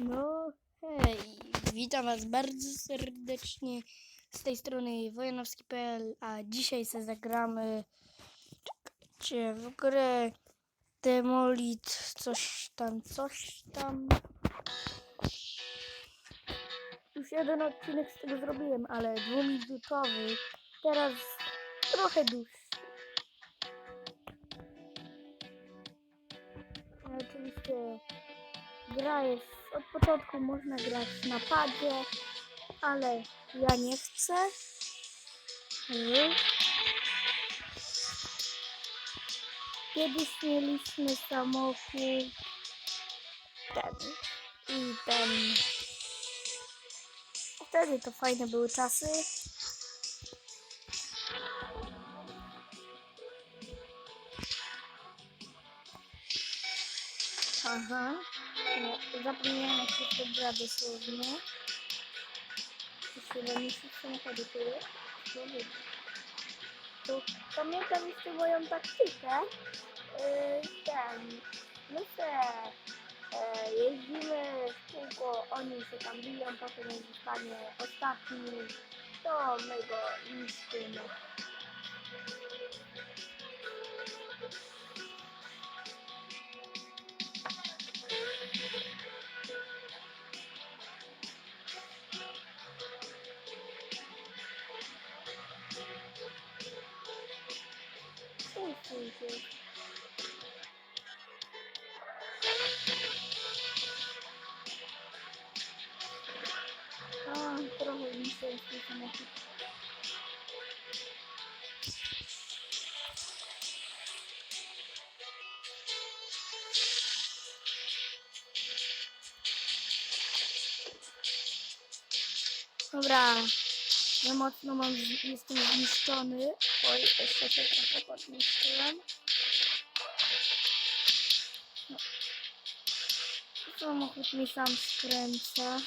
No hej, witam was bardzo serdecznie z tej strony wojanowski.pl, a dzisiaj sobie zagramy czekajcie, w grę Demolit, coś tam, coś tam. Już jeden odcinek z tego zrobiłem, ale dwuminutowy, teraz trochę dłuższy. Oczywiście gra jest od początku można grać na padzie, ale ja nie chcę. Kiedyś mieliśmy samochód ten i ten. Wtedy to fajne były czasy. Aha. No, zapomniałam jak się to gra dosłownie. Chyba nie się samochody tyle. Człowiek. To pamiętam jeszcze moją taktykę. Yy, ten. My se e, jeździmy w kółko, oni się tam biją, potem zostanie ostatni, to my go niszczymy. Dobra, ja mocno mam, jestem zniszczony. Oj, jeszcze się trochę podniszczyłem. No. Samochód mi sam skręca.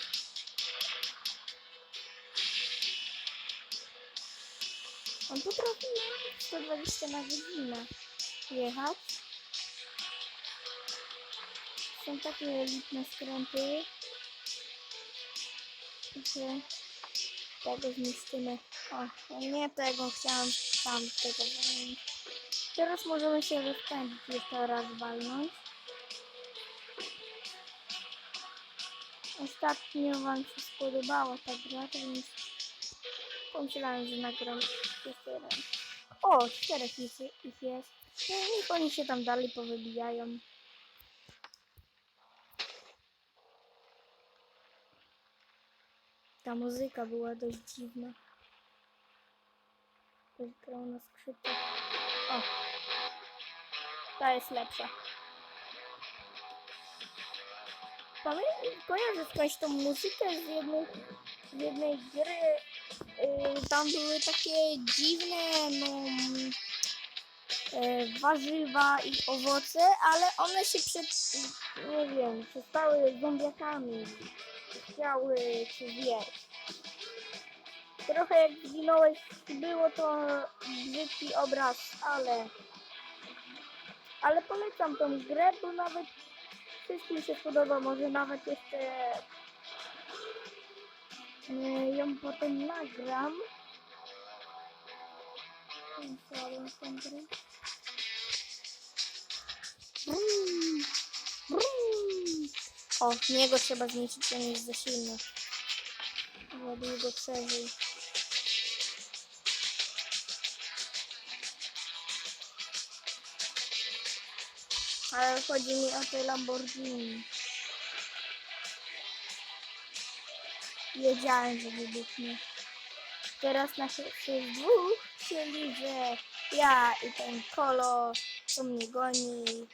On potrafi 120 na godzinę jechać. Są takie elitne skręty, że tego zniszczymy. O, nie tego chciałam tam tego walnąć. Teraz możemy się rozpędzić jeszcze raz walnąć. Ostatnio wam się spodobała ta gra, więc pomyślałem, że nagram jeszcze. O, czterech ich, jest. No, niech oni się tam dalej powybijają. Ta muzyka była dość dziwna. Grał na skrzypcach. O! Ta jest lepsza. Pamię- kojarzę skądś tą muzykę z jednej, z jednej gry. Yy, tam były takie dziwne, no, e, warzywa i owoce, ale one się przed, nie wiem, przestały zombiakami. Chciały się zjeść. Trochę jak zginąłeś, było to brzydki obraz, ale ale polecam tą grę, bo nawet wszystkim się podoba, może nawet jeszcze e, ją potem nagram. Instaluję tą O, niego trzeba zniszczyć, on jest za silny. Za długo przeżył. Ale chodzi mi o te Lamborghini. Wiedziałem, że wybuchnie. Teraz na się się dwóch, czyli że ja i ten kolo, co mnie goni.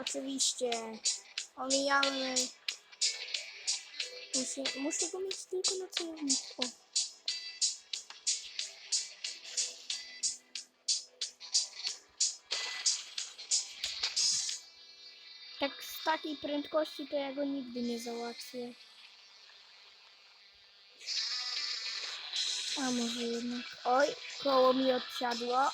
Oczywiście omijamy. Muszę, muszę go mieć tylko na celowniku. Tak z takiej prędkości to ja go nigdy nie załatwię. A może jednak. Oj, koło mi odsiadło.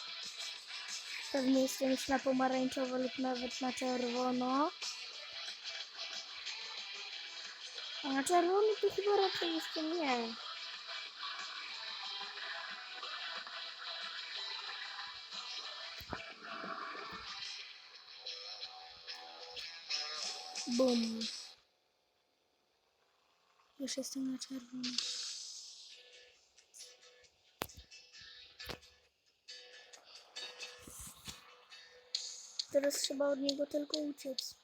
Pewnie jestem na pomarańczowo lub nawet na czerwono. A na czerwono to chyba raczej jeszcze nie. Bum. Już jestem na czerwono. Teraz trzeba od niego tylko uciec.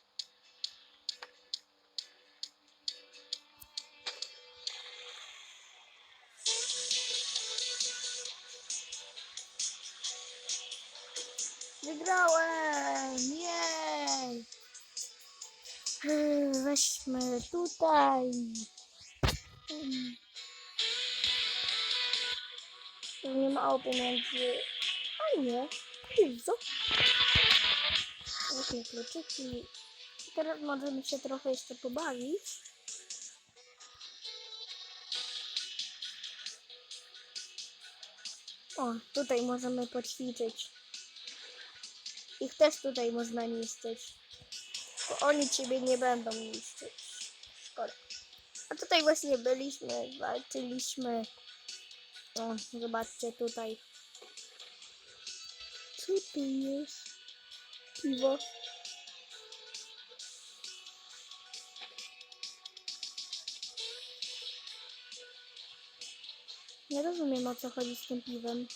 Wygrałem! Jej! Yy, Weźmy tutaj. Hmm. Nie ma pieniędzy. A nie. Piwo. Jakie kluczyki. Teraz możemy się trochę jeszcze pobawić. O, tutaj możemy poćwiczyć. Ich też tutaj można niszczyć. Bo oni ciebie nie będą niszczyć. Szkoda. A tutaj właśnie byliśmy, walczyliśmy. O, zobaczcie tutaj. Co tu jest? Piwo. Nie rozumiem o co chodzi z tym piwem.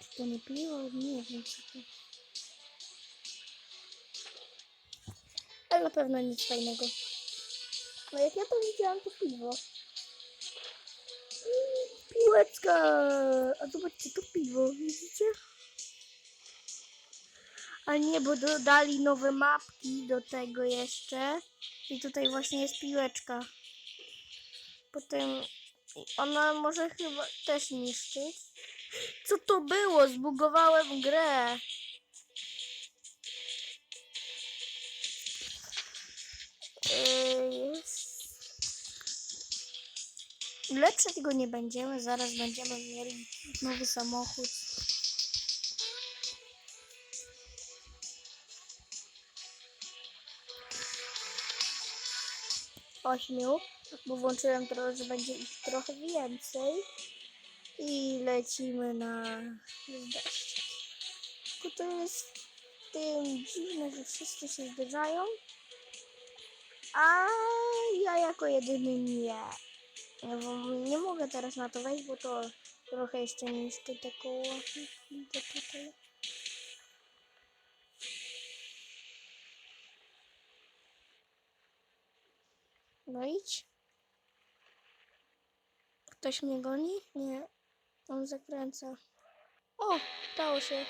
Czy to nie piwo? Nie wiem co to. Ale na pewno nic fajnego. No jak ja to widziałam, to piwo. Mm, Piłeczka! A zobaczcie, to piwo, widzicie? A nie, bo dodali nowe mapki do tego jeszcze. I tutaj właśnie jest piłeczka. Potem ona może chyba też niszczyć. Co to było? Zbugowałem grę. Jest. Lepsze tego nie będziemy. Zaraz będziemy mieli nowy samochód. Ośmiu, bo włączyłem trochę, że będzie ich trochę więcej. I lecimy na deszcz. Tylko to jest tym dziwne, że wszyscy się zderzają. A ja jako jedyny nie. Nie, mogę teraz na to wejść, bo to trochę jeszcze niszczy te koło. Tutaj. No idź. Ktoś mnie goni? Nie. On zakręca. O, dało się.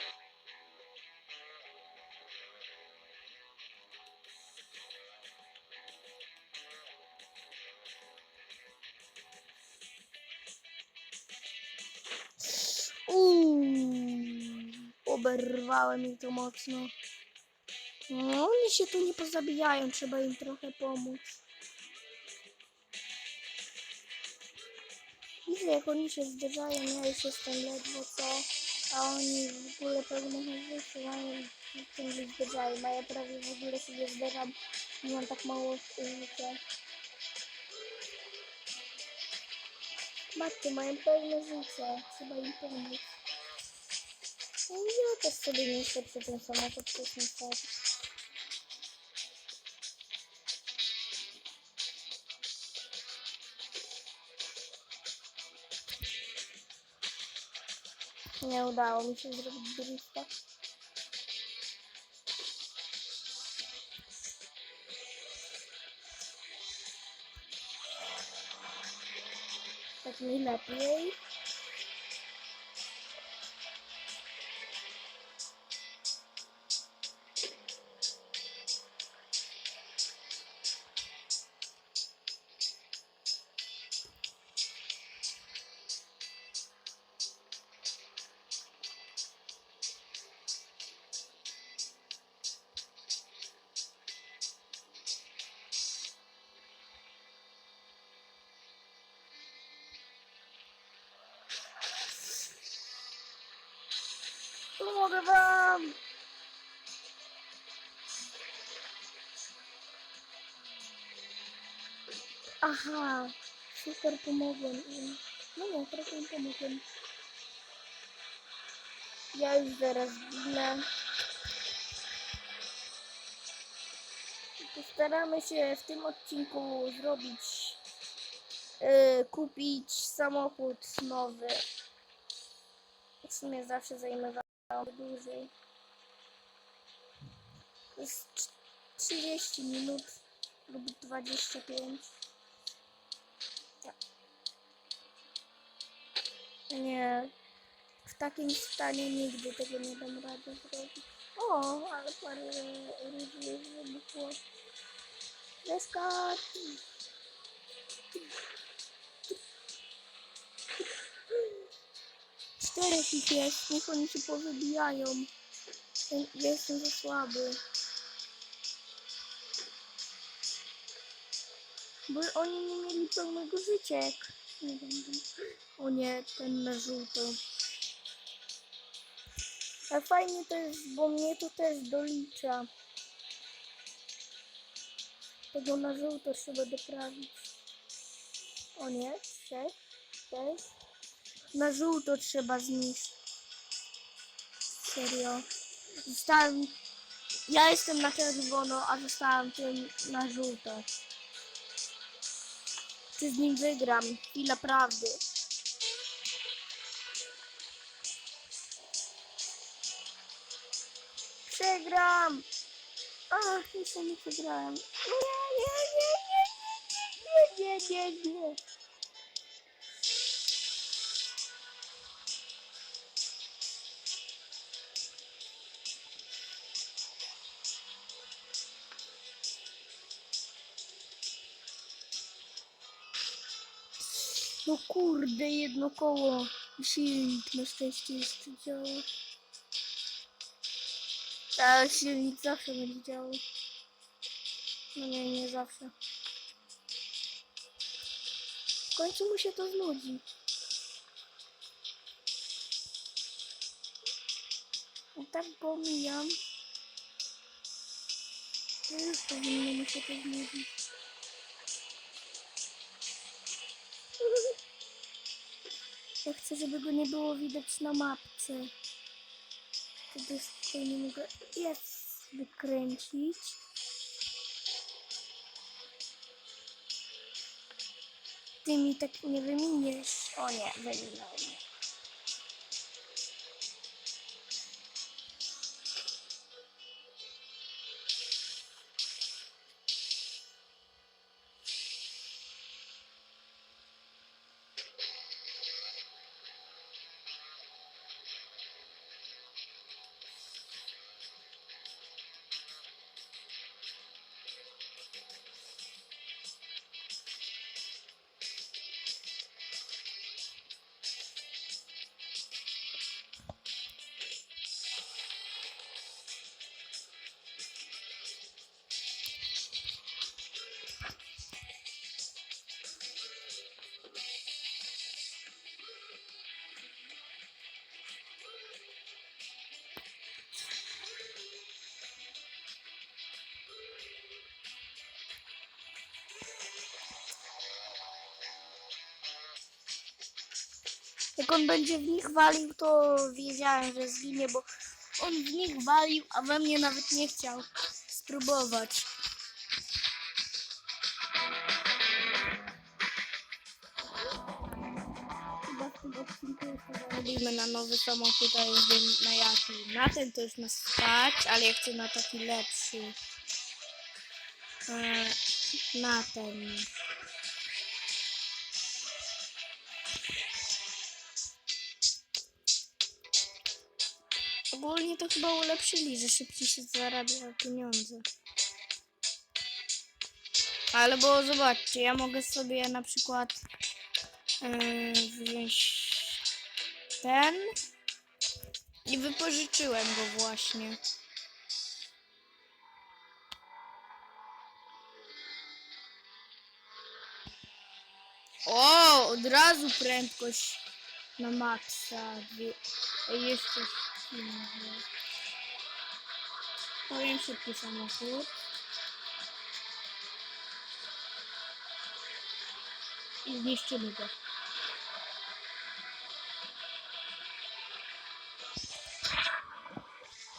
Oberwałem ich to mocno. No, oni się tu nie pozabijają, trzeba im trochę pomóc. Widzę, jak oni się zderzają, ja już jestem ledwo co, a oni w ogóle życia mają i tym się zderzają, a ja prawie w ogóle się nie zderzam i mam tak mało życia. Matko, mają pełne życie, trzeba im pomóc. No ja też sobie nie chcę przy tym samochód też nie stać. Nie udało mi się zrobić drifta. Tak mi lepiej. Aha, super pomogłem im. No nie, trochę im pomogłem. Ja już zaraz ginę. Postaramy się w tym odcinku zrobić, yy, kupić samochód nowy. W sumie zawsze zajmowało dłużej. Jest trz- 30 minut lub 25. Nie, w takim stanie nigdy tego nie dam rady zrobić. O, ale parę ludzi wybuchło. Deskot! Czterech ich jest, niech oni się powybijają. Ja ja jestem za słaby. Bo oni nie mieli pełnego życia jak... Nie wiem, o nie, ten na żółto. A fajnie to jest, bo mnie to też dolicza. Tego na żółto trzeba doprawić. O nie, trzech, też. Na żółto trzeba zniszczyć. Serio. Zostałem... Ja jestem na czerwono, a zostałem tym na żółto. Czy z nim wygram? Chwila prawdy. Przegram! Ach, jeszcze nie przegrałem. Nie, nie, nie, nie, nie, nie, nie, nie, nie. No kurde, jedno koło. Silnik na szczęście jeszcze działa. Ale silnik zawsze będzie działał. No nie, nie zawsze. W końcu mu się to znudzi. I tak go mijam. No już powinno mu się to znudzić. Ja chcę, żeby go nie było widać na mapce. Wtedy tutaj nie mogę jest wykręcić. Ty mi tak nie wyminiesz. O nie, wyminął mnie. Jak on będzie w nich walił, to wiedziałem, że zginie, bo on w nich walił, a we mnie nawet nie chciał spróbować. Zarobimy na nowy samochód, a już wiem na jaki. Na ten to już nas stać, ale ja chcę na taki lepszy. E, na ten. Ogólnie to chyba ulepszyli, że szybciej się zarabia pieniądze. Ale bo zobaczcie, ja mogę sobie na przykład yy, wziąć ten i wypożyczyłem go właśnie. O, od razu prędkość na maksa. Dwie, Jeszcze Powiem szybki samochód. I zniszczymy go.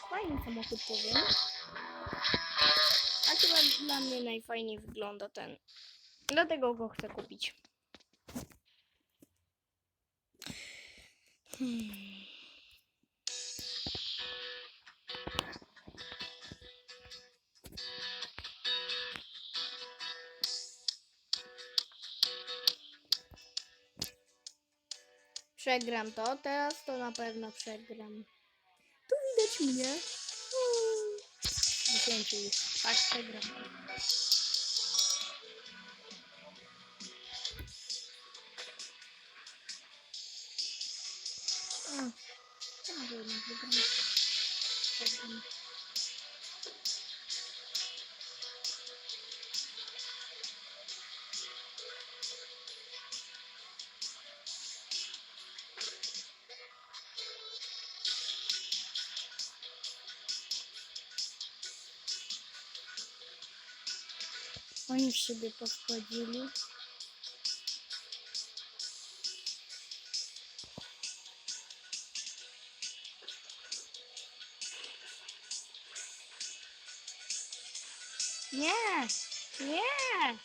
Fajny samochód powiem. A chyba dla mnie najfajniej wygląda ten. Dlatego go chcę kupić. Hmm. Przegram to, teraz to na pewno przegram. Tu widać mnie. Hmm. Dziesięciu już. Tak, przegram. A, wygram. Przegram. Oni w siebie powchodzili. Nie! Nie!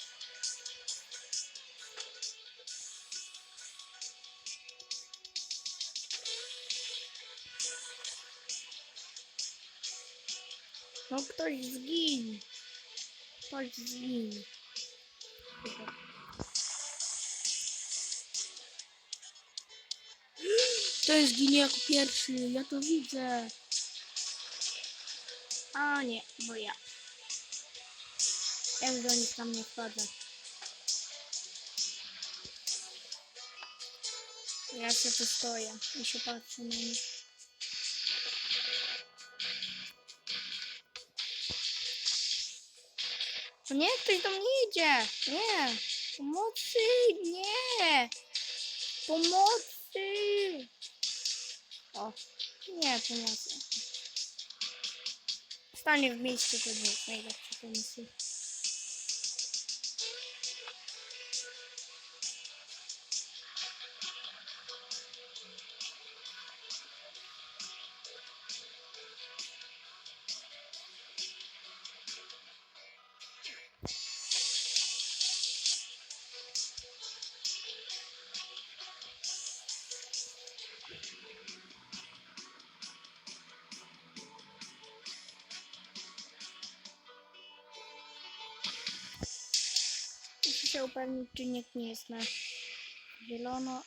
No ktoś zginie. Ktoś To zginie jako pierwszy, ja to widzę. A nie, bo ja. Ja do nich tam nie wchodzę. Ja się tu stoję i się patrzę na nich. Nie, ktoś do mnie idzie. Nie. Pomocy, nie. Pomocy. O, nie, pomocy. Stanie w miejscu to nie jest najlepszy pomysł. Się upewnić, czy nikt nie jest na zielono.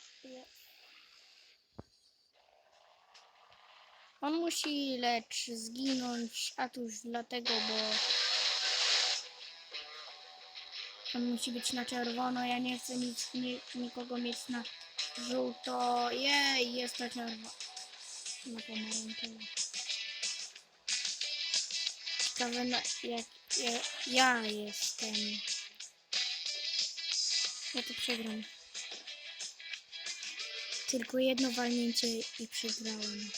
On musi lecz zginąć, a to już dlatego, bo on musi być na czerwono. Ja nie chcę nic, ni, nikogo mieć na żółto. Jej, jest na czerwono. Na pomarańczowo. Ciekawe, jak ja, ja jestem. Ja to przegram. Tylko jedno walnięcie i przegrałem.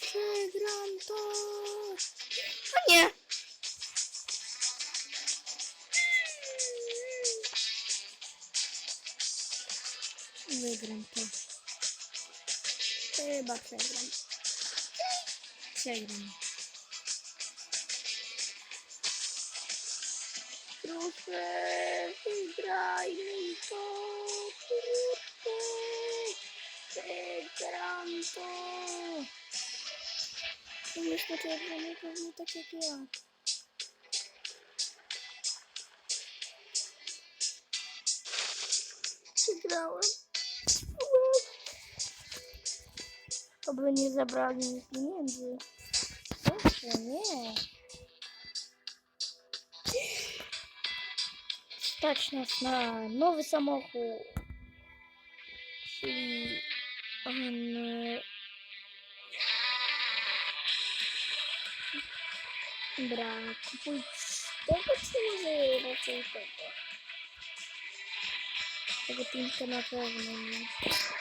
Przegram to! O nie! Wygram to. Chyba przegram. Przegram. Proszę, wygraj mi to. Wygram to. Jest na czerwono pewnie tak jak ja. Przegrałem. Oby nie zabrali mi pieniędzy. Proszę, nie. Stać nas na nowy samochód. Czyli Um, dobra, kupuj tego, czy może raczej tego? Tego pinka na pewno nie.